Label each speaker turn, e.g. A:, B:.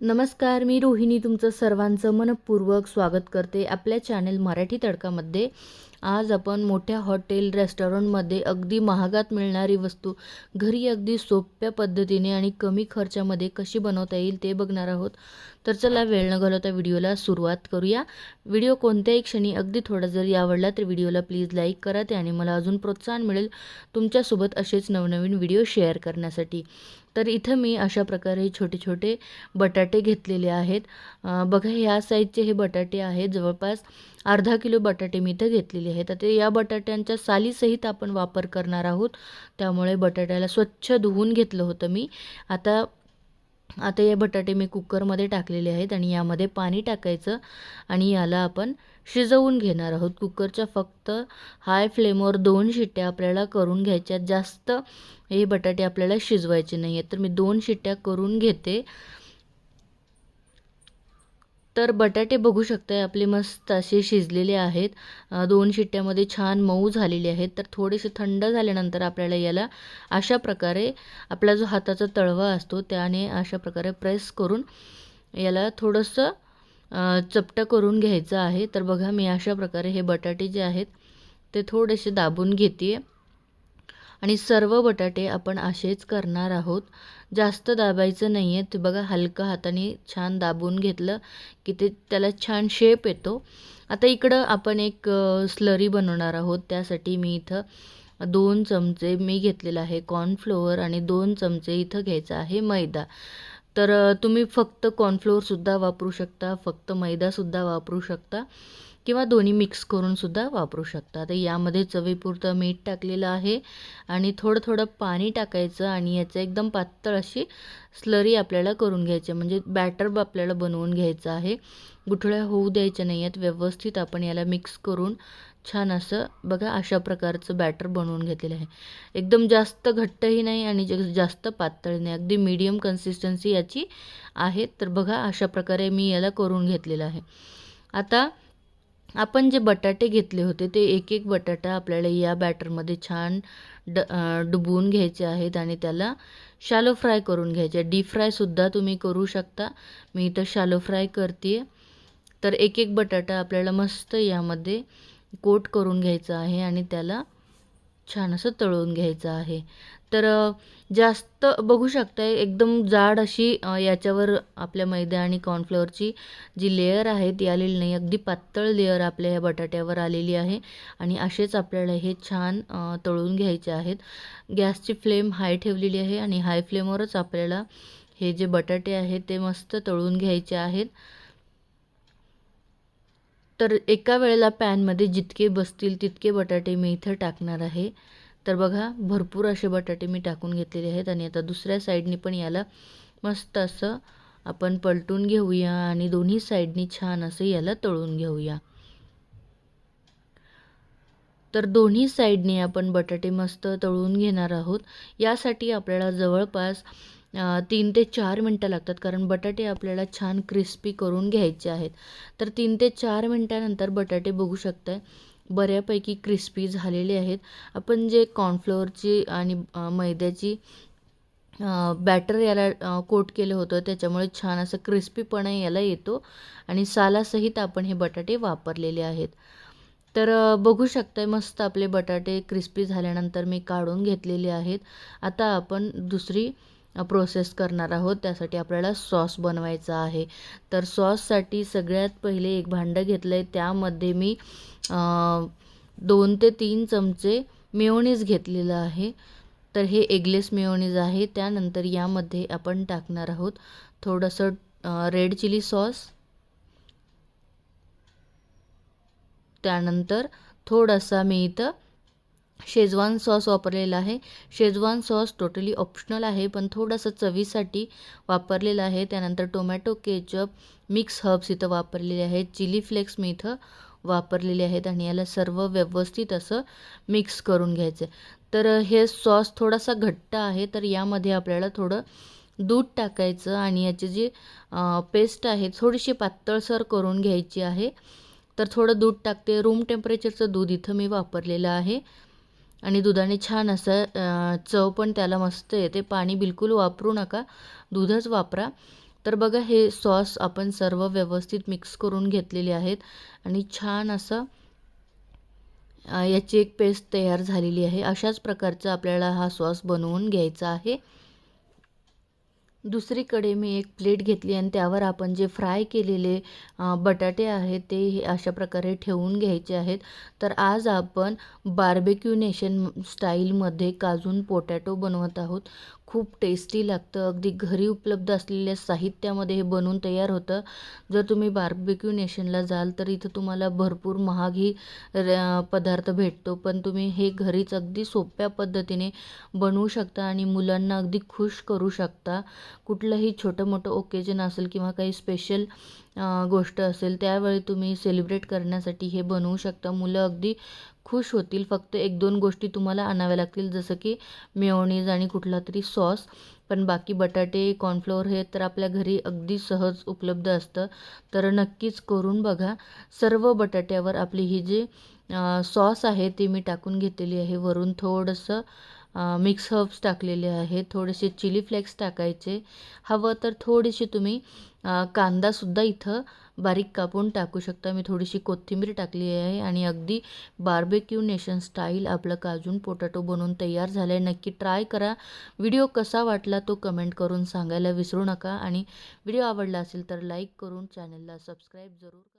A: नमस्कार मी रोहिणी तुमचं सर्वांचं मनपूर्वक स्वागत करते आपल्या चॅनल मराठी तडकामध्ये. आज आपण मोठ्या हॉटेल रेस्टॉरंटमध्ये अगदी महागात मिळणारी वस्तू घरी अगदी सोप्या पद्धतीने आणि कमी खर्चामध्ये कशी बनवता येईल ते बघणार आहोत. तर चला वेळ न घालवता व्हिडिओला सुरुवात करूया. व्हिडिओ कोणत्याही क्षणी अगदी थोडा जरी आवडला तर व्हिडिओला प्लीज लाईक करा त्याने मला अजून प्रोत्साहन मिळेल तुमच्यासोबत असेच नवनवीन व्हिडिओ शेअर करण्यासाठी. तर इथं मी अशा प्रकारे छोटे छोटे बटाटे घेतलेले आहेत. बघा ह्या साईजचे हे बटाटे आहेत. जवळपास अर्धा किलो बटाटे मी इथं घेतलेले हे तर ते या बटाट्यांच्या सालीसहित आपण वापर करणार आहोत. त्यामुळे बटाट्याला स्वच्छ धुवून घेतलं होतं मी. आता आता हे बटाटे मी कुकरमध्ये टाकलेले आहेत आणि यामध्ये पाणी टाकायचं आणि याला आपण शिजवून घेणार आहोत. कुकरच्या फक्त हाय फ्लेमवर दोन शिट्ट्या आपल्याला करून घ्यायच्या जास्त हे बटाटे आपल्याला शिजवायचे नाही आहेत तर मी दोन शिट्ट्या करून घेते. तर बटाटे बघू शकताय आपले मस्त असे शिजलेले आहेत. दोन शिट्ट्यामध्ये छान मऊ झालेले आहेत. तर थोडेसे थंड झाल्यानंतर आपल्याला याला अशा प्रकारे आपला जो हाताचा तळवा असतो त्याने अशा प्रकारे प्रेस करून याला थोडंसं चपटं करून घ्यायचं आहे. तर बघा मी अशा प्रकारे हे बटाटे जे आहेत ते थोडेसे दाबून घेते आणि सर्व बटाटे आपण असेच करणार आहोत. जास्त दाबायचं नाही आहे ते बघा हलकं हाताने छान दाबून घेतलं की ते त्याला छान शेप येतो. आता इकडं आपण एक स्लरी बनवणार आहोत. त्यासाठी मी इथं दोन चमचे मी घेतलेलं आहे कॉर्नफ्लोअर आणि दोन चमचे इथं घ्यायचं आहे मैदा. तर तुम्ही फक्त कॉर्नफ्लोअरसुद्धा वापरू शकता. फक्त मैदासुद्धा वापरू शकता. किंवा दोन्ही मिक्स करूनसुद्धा वापरू शकता. तर यामध्ये चवीपुरतं मीठ टाकलेलं आहे आणि थोडं थोडं पाणी टाकायचं आणि याचं एकदम पातळ अशी स्लरी आपल्याला करून घ्यायची म्हणजे बॅटर आपल्याला बनवून घ्यायचं आहे. गुठळ्या होऊ द्यायच्या नाही आहेत व्यवस्थित आपण याला मिक्स करून छान असं बघा अशा प्रकारचं बॅटर बनवून घेतलेलं आहे. एकदम जास्त घट्टही नाही आणि जास्त पातळ नाही. अगदी मीडियम कन्सिस्टन्सी याची आहे. तर बघा अशा प्रकारे मी याला करून घेतलेलं आहे. आता आपण जे बटाटे घेतले होते ते एक एक बटाटा आपल्याला या बॅटरमध्ये छान ड डुबवून घ्यायचे आहेत आणि त्याला शालो फ्राय करून घ्यायचे डीप फ्रायसुद्धा तुम्ही करू शकता. मी इथं शालो फ्राय करते तर एक एक बटाटा आपल्याला मस्त यामध्ये कोट करून घ्यायचं आहे आणि त्याला छान असं तळून घ्यायचं आहे. तर जास्त बघू शकताय एकदम जाड अशी याच्यावर आपल्या मैदा आणि कॉर्नफ्लोअरची जी लेअर आहे ती आलेली नाही. अगदी पातळ लेअर आपल्या ह्या बटाट्यावर आलेली आहे आणि असेच आपल्याला हे छान तळून घ्यायचे आहेत. गॅसची फ्लेम हाय ठेवलेली आहे आणि हाय फ्लेमवरच आपल्याला हे जे बटाटे आहेत ते मस्त तळून घ्यायचे आहेत. तर एका वेळेला पॅनमध्ये जितके बसतील तितके बटाटे मी इथं टाकणार आहे. तर बघा भरपूर असे बटाटे मी टाकून घेतलेले आहेत आणि आता दुसऱ्या साईडने पण याला मस्त असं आपण पलटून घेऊया आणि दोन्ही साईडनी छान असं याला तळून घेऊया. तर दोन्ही साईडने आपण बटाटे मस्त तळून घेणार आहोत. यासाठी आपल्याला जवळपास तीन ते चार मिनटं लागतात कारण बटाटे आपल्याला छान क्रिस्पी करून घ्यायचे आहेत. तर तीन ते चार मिनटानंतर बटाटे बघू शकताय बऱ्यापैकी क्रिस्पी झालेले आहेत. आपण जे कॉर्नफ्लोअरची आणि मैद्याची बॅटर याला कोट केलं होतं त्याच्यामुळे छान असं क्रिस्पीपणा याला येतो आणि सालासहित आपण हे बटाटे वापरलेले आहेत. तर बघू शकताय मस्त आपले बटाटे क्रिस्पी झाल्यानंतर मी काढून घेतलेले आहेत. आता आपण दुसरी प्रोसेस करणार आहोत. त्यासाठी आपल्याला सॉस बनवायचा आहे. तर सॉससाठी सगळ्यात पहिले एक भांडं घेतलं आहे त्यामध्ये मी दोन ते तीन चमचे मेयोनीज घेतलेलं आहे. तर हे एगलेस मेयोनीज आहे. त्यानंतर यामध्ये आपण टाकणार आहोत थोडंसं रेड चिली सॉस. त्यानंतर थोडासा मी इथं शेजवान सॉस वापरलेला आहे. शेजवान सॉस टोटली ऑप्शनल आहे पण थोडंसं चवीसाठी वापरलेलं आहे. त्यानंतर टोमॅटो केचप मिक्स हर्ब्स इथं वापरलेले आहेत. चिली फ्लेक्स मी इथं वापरलेले आहेत आणि याला सर्व व्यवस्थित असं मिक्स करून घ्यायचं तर हे सॉस थोडासा घट्ट आहे तर यामध्ये आपल्याला थोडं दूध टाकायचं आणि याची जी पेस्ट आहे थोडीशी पातळसर करून घ्यायची आहे. तर थोडं दूध टाकते. रूम टेम्परेचरचं दूध इथं मी वापरलेलं आहे. आणि दुधाने छान असं चव पण त्याला मस्त येते. पाणी बिलकुल वापरू नका. दूधच वापरा. तर बघा हे सॉस आपण सर्व व्यवस्थित मिक्स करून घेतलेले आहेत आणि छान असं याची एक पेस्ट तयार झालेली आहे. अशाच प्रकारचा आपल्याला हा सॉस बनवून घ्यायचा आहे. दुसरीकडे मी एक प्लेट घेतली आणि त्यावर आपण जे फ्राय केलेले बटाटे आहेत ते हे अशा प्रकारे ठेवून घ्यायचे आहेत. तर आज आपण बार्बेक्यू नेशन स्टाईलमध्ये काजून पोटॅटो बनवत आहोत. खूप टेस्टी लागतं. अगदी घरी उपलब्ध असलेल्या साहित्यामध्ये हे बनवून तयार होतं. जर तुम्ही बार्बेक्यू नेशनला जाल तर इथं तुम्हाला भरपूर महागही र- पदार्थ भेटतो. पण तुम्ही हे घरीच अगदी सोप्या पद्धतीने बनवू शकता आणि मुलांना अगदी खुश करू शकता. कुठलंही छोटं मोठं ओकेजन असेल किंवा काही स्पेशल गोष्ट असेल त्यावेळी तुम्ही सेलिब्रेट करण्यासाठी हे बनवू शकता. मुलं अगदी खुश होतील. फक्त एक दोन गोष्टी तुम्हाला आणाव्या लागतील जसं की मेयोनीज आणि कुठला तरी सॉस. पण बाकी बटाटे कॉर्नफ्लोअर हे तर आपल्या घरी अगदी सहज उपलब्ध असतं. तर नक्कीच करून बघा. सर्व बटाट्यावर आपली ही जी सॉस आहे ती मी टाकून घेतलेली आहे. वरून थोडंसं मिक्स हर्ब्स टाकलेले आहेत थोडेसे चिली फ्लेक्स टाकायचे. हवं तर थोडीशी तुम्ही कांदासुद्धा इथं बारीक कापून टाकू शकता. मी थोडीशी कोथिंबीर टाकली आहे आणि अगदी बार्बेक्यू नेशन स्टाईल आपलं काजून पोटॅटो बनवून तयार झालं आहे नक्की ट्राय करा. व्हिडिओ कसा वाटला तो कमेंट करून सांगायला विसरू नका. आणि व्हिडिओ आवडला असेल तर लाईक करून चॅनलला सबस्क्राईब जरूर करा.